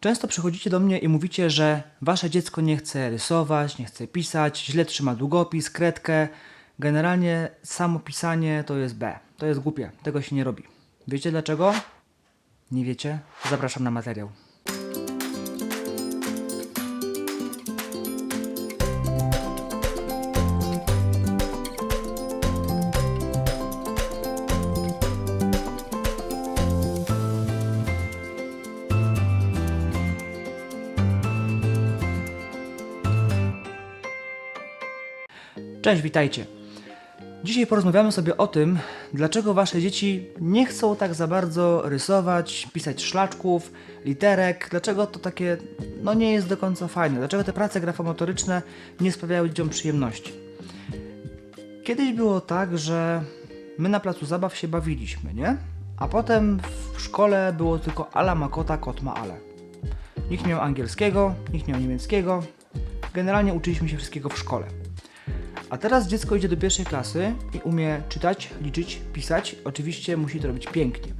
Często przychodzicie do mnie i mówicie, że wasze dziecko nie chce rysować, nie chce pisać, źle trzyma długopis, kredkę. Generalnie samo pisanie to jest B. To jest głupie, tego się nie robi. Wiecie dlaczego? Nie wiecie? Zapraszam na materiał. Cześć, witajcie. Dzisiaj porozmawiamy sobie o tym, dlaczego wasze dzieci nie chcą tak za bardzo rysować, pisać szlaczków, literek, dlaczego to takie no nie jest do końca fajne, dlaczego te prace grafomotoryczne nie sprawiają dzieciom przyjemności. Kiedyś było tak, że my na placu zabaw się bawiliśmy, nie? A potem w szkole było tylko ala ma kota, kot ma ale. Nikt nie miał angielskiego, nikt nie miał niemieckiego. Generalnie uczyliśmy się wszystkiego w szkole. A teraz dziecko idzie do pierwszej klasy i umie czytać, liczyć, pisać. Oczywiście musi to robić pięknie.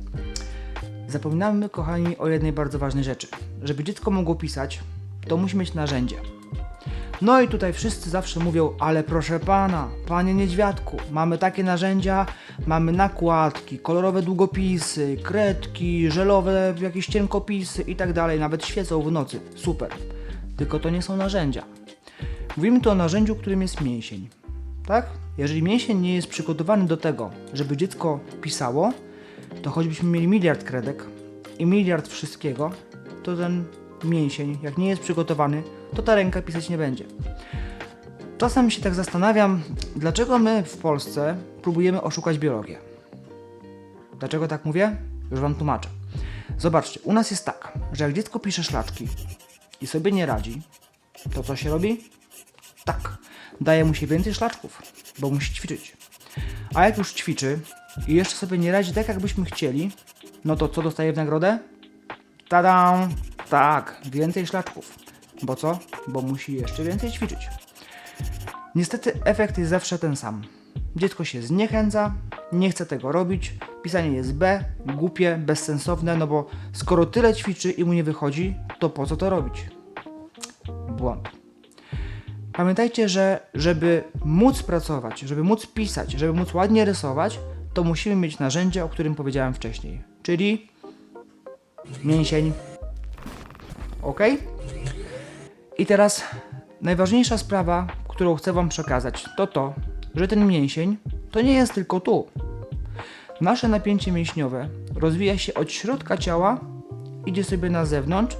Zapominamy, kochani, o jednej bardzo ważnej rzeczy. Żeby dziecko mogło pisać, to musi mieć narzędzie. No i tutaj wszyscy zawsze mówią, ale proszę pana, panie niedźwiadku, mamy takie narzędzia, mamy nakładki, kolorowe długopisy, kredki, żelowe jakieś cienkopisy i tak dalej, nawet świecą w nocy. Super. Tylko to nie są narzędzia. Mówimy tu o narzędziu, którym jest mięsień. Tak? Jeżeli mięsień nie jest przygotowany do tego, żeby dziecko pisało, to choćbyśmy mieli miliard kredek i miliard wszystkiego, to ten mięsień, jak nie jest przygotowany, to ta ręka pisać nie będzie. Czasem się tak zastanawiam, dlaczego my w Polsce próbujemy oszukać biologię. Dlaczego tak mówię? Już Wam tłumaczę. Zobaczcie, u nas jest tak, że jak dziecko pisze szlaczki i sobie nie radzi, to co się robi? Tak, daje mu się więcej szlaczków, bo musi ćwiczyć. A jak już ćwiczy i jeszcze sobie nie radzi tak, jakbyśmy chcieli, no to co dostaje w nagrodę? Tada! Tak, więcej szlaczków. Bo co? Bo musi jeszcze więcej ćwiczyć. Niestety efekt jest zawsze ten sam. Dziecko się zniechęca, nie chce tego robić, pisanie jest B, głupie, bezsensowne, no bo skoro tyle ćwiczy i mu nie wychodzi, to po co to robić? Błąd. Pamiętajcie, że żeby móc pracować, żeby móc pisać, żeby móc ładnie rysować, to musimy mieć narzędzie, o którym powiedziałem wcześniej, czyli mięsień. Ok? I teraz najważniejsza sprawa, którą chcę Wam przekazać, to to, że ten mięsień to nie jest tylko tu. Nasze napięcie mięśniowe rozwija się od środka ciała, idzie sobie na zewnątrz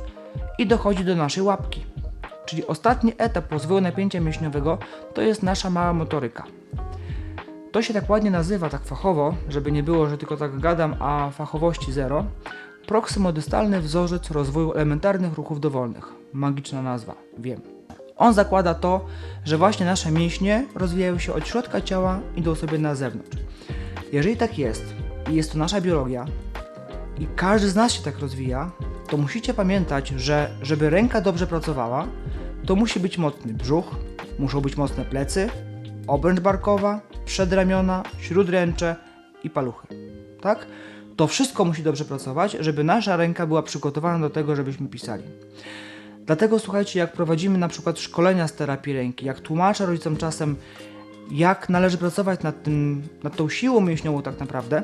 i dochodzi do naszej łapki. Czyli ostatni etap rozwoju napięcia mięśniowego to jest nasza mała motoryka. To się tak ładnie nazywa, tak fachowo, żeby nie było, że tylko tak gadam, a fachowości zero. Proksymodystalny wzorzec rozwoju elementarnych ruchów dowolnych. Magiczna nazwa, wiem. On zakłada to, że właśnie nasze mięśnie rozwijają się od środka ciała i idą sobie na zewnątrz. Jeżeli tak jest i jest to nasza biologia i każdy z nas się tak rozwija, to musicie pamiętać, że żeby ręka dobrze pracowała, to musi być mocny brzuch, muszą być mocne plecy, obręcz barkowa, przedramiona, śródręcze i paluchy. Tak? To wszystko musi dobrze pracować, żeby nasza ręka była przygotowana do tego, żebyśmy pisali. Dlatego słuchajcie, jak prowadzimy na przykład szkolenia z terapii ręki, jak tłumaczę rodzicom czasem, jak należy pracować nad, tym, nad tą siłą mięśniową tak naprawdę,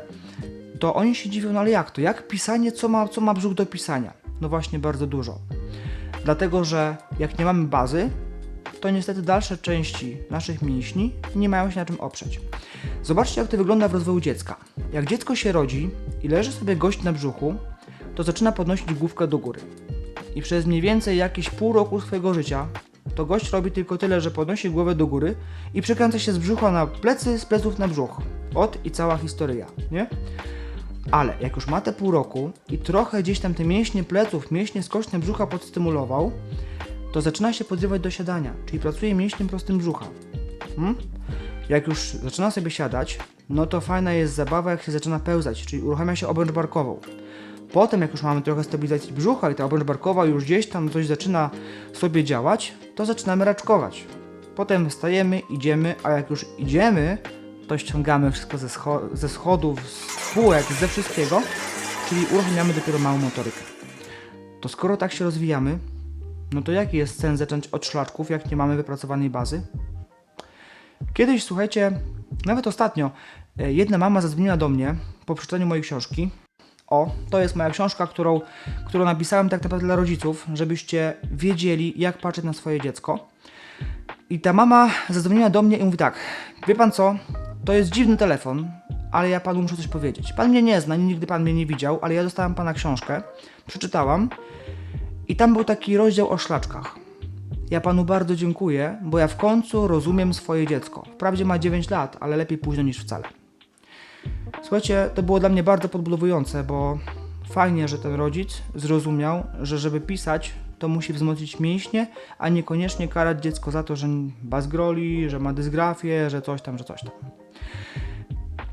to oni się dziwią, no ale jak to? Jak pisanie, co ma, co ma brzuch do pisania? No właśnie bardzo dużo. Dlatego, że jak nie mamy bazy, to niestety dalsze części naszych mięśni nie mają się na czym oprzeć. Zobaczcie, jak to wygląda w rozwoju dziecka. Jak dziecko się rodzi i leży sobie gość na brzuchu, to zaczyna podnosić główkę do góry. I przez mniej więcej jakieś pół roku swojego życia to gość robi tylko tyle, że podnosi głowę do góry i przekręca się z brzucha na plecy, z pleców na brzuch. Od i cała historia, nie? Ale jak już ma te pół roku i trochę gdzieś tam te mięśnie pleców, mięśnie skoczne brzucha podstymulował, to zaczyna się podrywać do siadania, czyli pracuje mięśniem prostym brzucha. Hmm? Jak już zaczyna sobie siadać, no to fajna jest zabawa, jak się zaczyna pełzać, czyli uruchamia się obręcz barkową. Potem, jak już mamy trochę stabilizacji brzucha i ta obręcz barkowa już gdzieś tam coś zaczyna sobie działać, to zaczynamy raczkować. Potem wstajemy, idziemy, a jak już idziemy, to ściągamy wszystko ze, scho ze schodów, z półek, ze wszystkiego, czyli uruchamiamy dopiero małą motorykę. to skoro tak się rozwijamy, no to jaki jest sens zacząć od szlaczków, jak nie mamy wypracowanej bazy? Kiedyś, słuchajcie, nawet ostatnio, e, jedna mama zadzwoniła do mnie po przeczytaniu mojej książki. O, to jest moja książka, którą, którą napisałem tak naprawdę dla rodziców, żebyście wiedzieli, jak patrzeć na swoje dziecko. I ta mama zadzwoniła do mnie i mówi tak: Wie pan co? To jest dziwny telefon, ale ja panu muszę coś powiedzieć. Pan mnie nie zna, nigdy pan mnie nie widział, ale ja dostałam pana książkę, przeczytałam i tam był taki rozdział o szlaczkach. Ja panu bardzo dziękuję, bo ja w końcu rozumiem swoje dziecko. Wprawdzie ma 9 lat, ale lepiej późno niż wcale. Słuchajcie, to było dla mnie bardzo podbudowujące, bo fajnie, że ten rodzic zrozumiał, że żeby pisać, to musi wzmocnić mięśnie, a niekoniecznie karać dziecko za to, że bazgroli, że ma dysgrafię, że coś tam, że coś tam.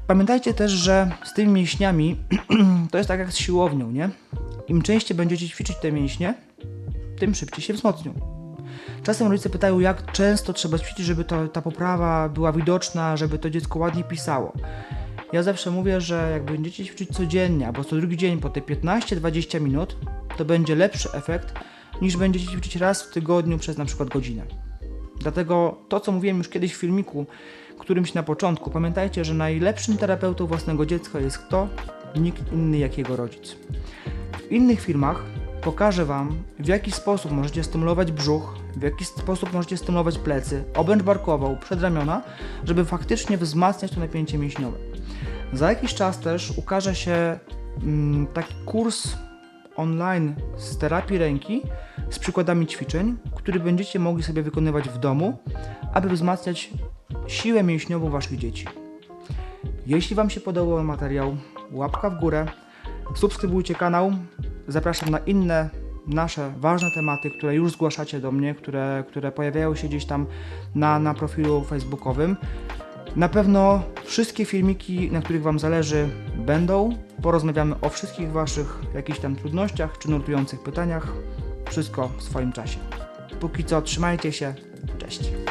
Pamiętajcie też, że z tymi mięśniami to jest tak jak z siłownią, nie? Im częściej będziecie ćwiczyć te mięśnie, tym szybciej się wzmocnią. Czasem rodzice pytają, jak często trzeba ćwiczyć, żeby to, ta poprawa była widoczna, żeby to dziecko ładnie pisało. Ja zawsze mówię, że jak będziecie ćwiczyć codziennie, albo co drugi dzień po te 15-20 minut, to będzie lepszy efekt, niż będziecie ćwiczyć raz w tygodniu przez na przykład godzinę. Dlatego to, co mówiłem już kiedyś w filmiku, którymś na początku, pamiętajcie, że najlepszym terapeutą własnego dziecka jest kto? Nikt inny jak jego rodzic. W innych filmach pokażę Wam, w jaki sposób możecie stymulować brzuch, w jaki sposób możecie stymulować plecy, obręcz barkową, przedramiona, żeby faktycznie wzmacniać to napięcie mięśniowe. Za jakiś czas też ukaże się mm, taki kurs online z terapii ręki z przykładami ćwiczeń, który będziecie mogli sobie wykonywać w domu, aby wzmacniać siłę mięśniową Waszych dzieci. Jeśli Wam się podobał materiał, łapka w górę, subskrybujcie kanał, zapraszam na inne nasze ważne tematy, które już zgłaszacie do mnie, które, które pojawiają się gdzieś tam na, na profilu facebookowym. Na pewno wszystkie filmiki, na których Wam zależy, będą. Porozmawiamy o wszystkich Waszych jakichś tam trudnościach czy nurtujących pytaniach. Wszystko w swoim czasie. Póki co, trzymajcie się. Cześć.